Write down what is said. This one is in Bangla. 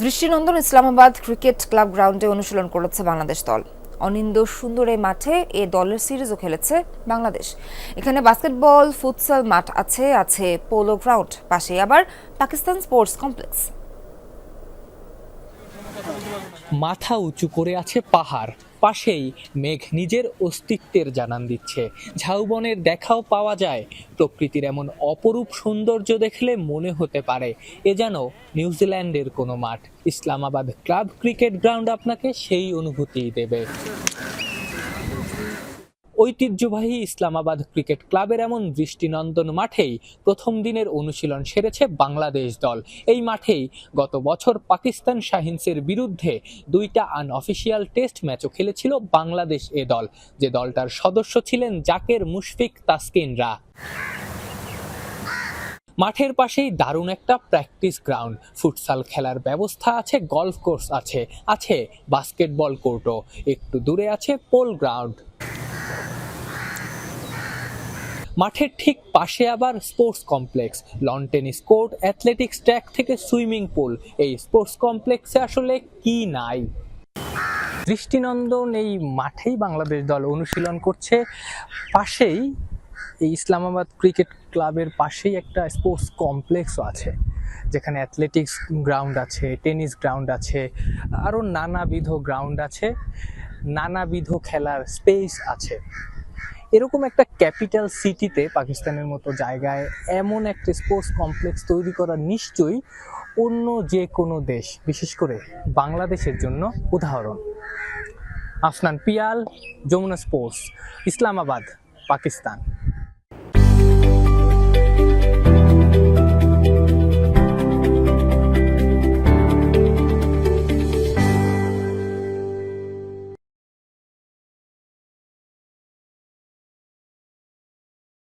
দৃষ্টিনন্দন ইসলামাবাদ ক্রিকেট ক্লাব গ্রাউন্ডে অনুশীলন করেছে বাংলাদেশ দল। অনিন্দ সুন্দর এই মাঠে এ দলের সিরিজও খেলেছে বাংলাদেশ। এখানে বাস্কেটবল, ফুটসল মাঠ আছে আছে পোলো গ্রাউন্ড পাশে আবার পাকিস্তান স্পোর্টস কমপ্লেক্স। মাথা উঁচু করে আছে পাহাড়। পাশেই মেঘ নিজের অস্তিত্বের জানান দিচ্ছে। ঝাউবনের দেখাও পাওয়া যায়, প্রকৃতির এমন অপরূপ সৌন্দর্য দেখলে মনে হতে পারে, এ যেন নিউজিল্যান্ডের কোনো মাঠ। ইসলামাবাদ ক্লাব ক্রিকেট গ্রাউন্ড আপনাকে সেই অনুভূতিই দেবে। ঐতিহ্যবাহী ইসলামাবাদ ক্রিকেট ক্লাবের এমন দৃষ্টিনন্দন মাঠেই প্রথম দিনের অনুশীলন সেরেছে বাংলাদেশ দল। এই মাঠেই গত বছর পাকিস্তান শাহিনসের বিরুদ্ধে দুইটা আনঅফিসিয়াল টেস্ট ম্যাচও খেলেছিল বাংলাদেশ এ দল। যে দলটার সদস্য ছিলেন জাকের মুশফিক তাসকিনরা। মাঠের পাশেই দারুণ একটা প্র্যাকটিস গ্রাউন্ড ফুটসাল খেলার ব্যবস্থা আছে গলফ কোর্স আছে আছে বাস্কেটবল কোর্টও। একটু দূরে আছে পোল গ্রাউন্ড মাঠের ঠিক পাশে আবার sports complex lawn tennis court athletics track থেকে সুইমিং পুল এই স্পোর্টস কমপ্লেক্সে আসলে কি নাই? দৃষ্টিনন্দন এই মাঠেই বাংলাদেশ দল অনুশীলন করছে। পাশেই এই ইসলামাবাদ ক্রিকেট ক্লাবের পাশেই একটা স্পোর্টস কমপ্লেক্সও আছে, যেখানে অ্যাথলেটিক্স গ্রাউন্ড আছে টেনিস গ্রাউন্ড আছে, আরও নানাবিধ গ্রাউন্ড আছে, নানাবিধ খেলার স্পেস আছে। এরকম একটা ক্যাপিটাল সিটিতে পাকিস্তানের মতো জায়গায়, এমন একটা স্পোর্টস কমপ্লেক্স তৈরি করা নিশ্চয়ই অন্য যে কোনো দেশ, বিশেষ করে বাংলাদেশের জন্য উদাহরণ। আফনান পিয়াল, যমুনা স্পোর্টস ইসলামাবাদ, পাকিস্তান।